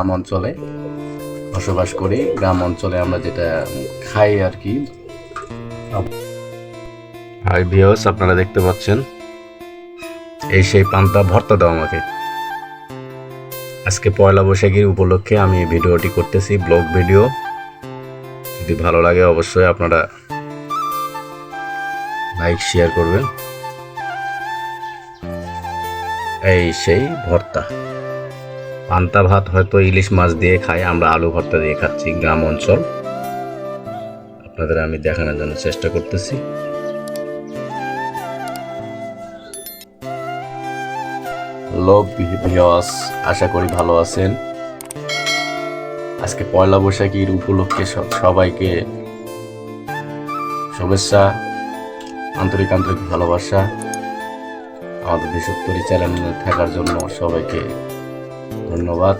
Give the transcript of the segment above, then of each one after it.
গ্রাম অঞ্চলে বসবাস করি। গ্রাম অঞ্চলে আমরা যেটা খাই আর কি। হাই ভিওস আপনারা দেখতে পাচ্ছেন? এই সেই পান্তা ভর্তা দাও আমাকে। আজকে পয়লা বৈশাখীর উপলক্ষে আমি এই ভিডিওটি করতেছি, ব্লগ ভিডিও। যদি ভালো লাগে অবশ্যই আপনারা লাইক শেয়ার করবেন। এই সেই ভর্তা। পান্তা ভাত হয়তো ইলিশ মাছ দিয়ে খাই আমরা আলু ভর্তা দিয়ে খাচ্ছি গ্রাম অঞ্চল। আপনাদের আমি দেখানোর জন্য চেষ্টা করতেছি। আশা করি ভালো আছেন। আজকে পয়লা বৈশাখীর উপলক্ষে সবাইকে শুভেচ্ছা, আন্তরিক আন্তরিক ভালোবাসা। আমাদের দেশোত্তরী চ্যানেলে থাকার জন্য সবাইকে ধন্যবাদ।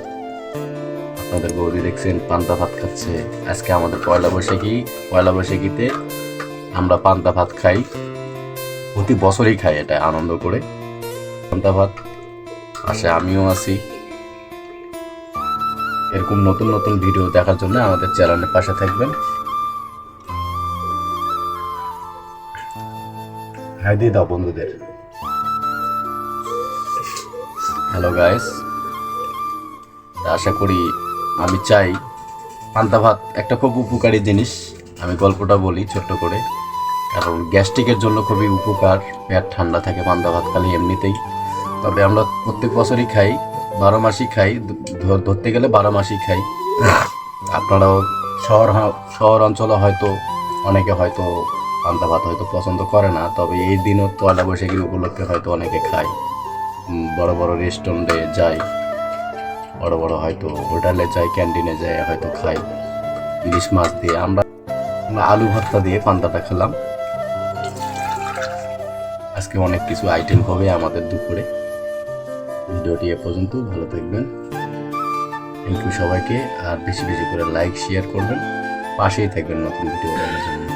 আপনাদের গৌরী দেখছেন, পান্তা ভাত খাচ্ছে। আজকে আমাদের পয়লা বৈশাখী। পয়লা বৈশাখীতে আমরা পান্তা ভাত খাই। প্রতি বছরই খাই এটা, আনন্দ করে। পান্তা ভাত আসে, আমিও আছি এরকম নতুন নতুন ভিডিও দেখার জন্য আমাদের চ্যানেলের পাশে থাকবেন। হ্যাঁ দিয়ে দাও বন্ধুদের। Hello guys. আশা করি আমি চাই পান্তা ভাত একটা খুব উপকারী জিনিস। আমি গল্পটা বলি ছোট্ট করে। কারণ গ্যাস্ট্রিকের জন্য খুবই উপকার। পেট ঠান্ডা থাকে পান্তা ভাত খালি এমনিতেই। তবে আমরা প্রত্যেক বছরই খাই, বারো মাসই খাই ধরতে গেলে বারো মাসই খাই। আপনারাও শহর শহর অঞ্চলে হয়তো, অনেকে হয়তো পান্তা ভাত হয়তো পছন্দ করে না, তবে এই দিনও পয়লা বৈশাখীর উপলক্ষে হয়তো অনেকে খায়। বড় বড় রেস্টুরেন্টে যায়। বড় বড় হয়তো হোটেলে যায় ক্যান্টিনে যায় হয়তো খাই। ইলিশ মাছ দিয়ে আমরা আলু ভর্তা দিয়ে পান্তাটা খেলাম। আজকে অনেক কিছু আইটেম হবে আমাদের দুপুরে। ভিডিওটি এ পর্যন্ত, ভালো থাকবেন। থ্যাংক ইউ সবাইকে, আর বেশি বেশি করে লাইক শেয়ার করবেন। পাশেই থাকবেন নতুন ভিডিও দেখার জন্য।